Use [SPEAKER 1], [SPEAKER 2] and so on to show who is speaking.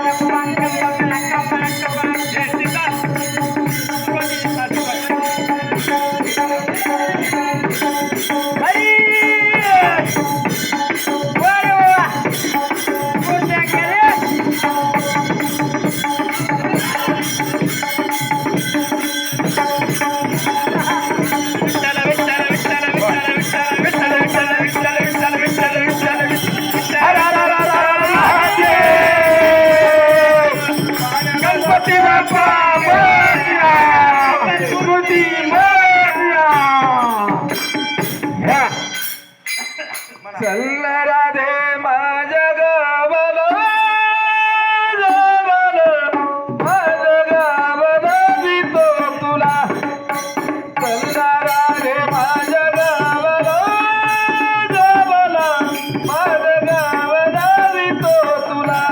[SPEAKER 1] Thank you.
[SPEAKER 2] चल राधे माझ्या गावाला माझ्या गावाला जितो तुला. चल राधे माझ्या गावाला गावाला माझ्या गावाला जितो तुला.